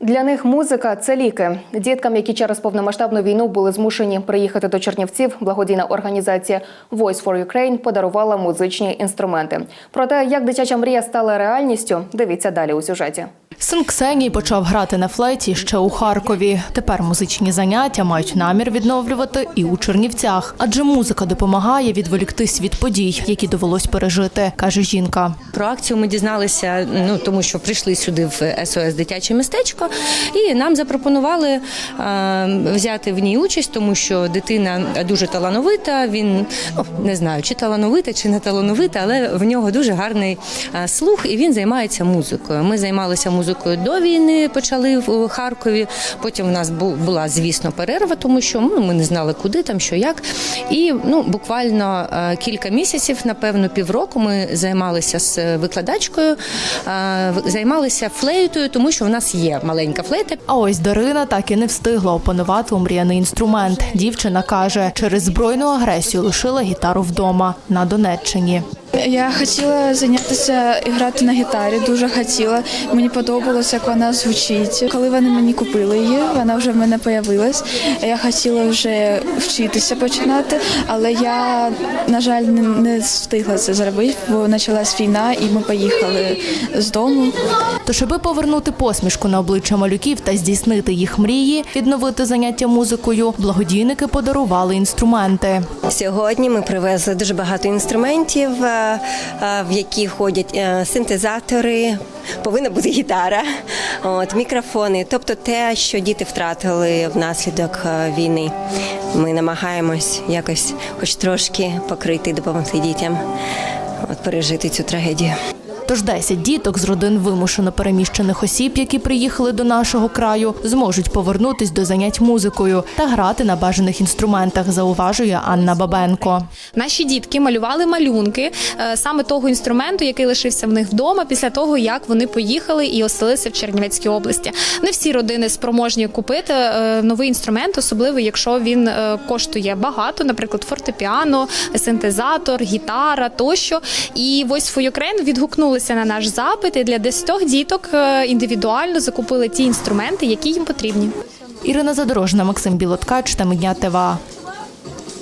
Для них музика це ліки. Діткам, які через повномасштабну війну були змушені приїхати до Чернівців, благодійна організація Voice for Ukraine подарувала музичні інструменти. Про те, як дитяча мрія стала реальністю, дивіться далі у сюжеті. Син Ксенії почав грати на флейті ще у Харкові. Тепер музичні заняття мають намір відновлювати і у Чернівцях, адже музика допомагає відволіктись від подій, які довелось пережити, каже жінка. Про акцію ми дізналися, ну тому що прийшли сюди в СОС дитяче містечко, і нам запропонували е, взяти в ній участь, тому що дитина дуже талановита. Він ну, не знаю, чи талановита, чи не талановита, але в нього дуже гарний е, слух, і він займається музикою. Ми займалися музикою до війни, почали в Харкові. Потім в нас бу- була, звісно, перерва, тому що ну, ми не знали, куди там, що як. І ну буквально е, кілька місяців, напевно, півроку ми займалися з викладачкою, е, займалися флейтою, тому що в нас є маленька флейта. А ось Дарина так і не встигла опанувати омріяний інструмент. Дівчина каже, через збройну агресію лишила гітару вдома на Донеччині. Я хотіла зайнятися і грати на гітарі, дуже хотіла. Мені подобалося, як вона звучить. Коли вони мені купили її, вона вже в мене появилась. Я хотіла вже вчитися починати, але я, на жаль, не, не встигла це зробити, бо почалась війна, і ми поїхали з дому. Тож, аби повернути посмішку на обличчя малюків та здійснити їх мрії, відновити заняття музикою, благодійники подарували інструменти. Сьогодні ми привезли дуже багато інструментів, е, в які входять е, синтезатори, повинна бути гітара, от, мікрофони, тобто те, що діти втратили внаслідок е, війни. Ми намагаємось якось, хоч трошки покрити допомогти дітям от, пережити цю трагедію. Тож 10 діток з родин вимушено переміщених осіб, які приїхали до нашого краю, зможуть повернутись до занять музикою та грати на бажаних інструментах, зауважує Анна Бабенко. Наші дітки малювали малюнки е, саме того інструменту, який лишився в них вдома після того, як вони поїхали і оселилися в Чернівецькій області. Не всі родини спроможні купити е, новий інструмент, особливо якщо він е, коштує багато, наприклад, фортепіано, синтезатор, гітара тощо. І Voice for Ukraine відгукнулися на наш запит і для 10 діток е, індивідуально закупили ті інструменти, які їм потрібні. Ірина Задорожна, Максим Білоткач та ТВА.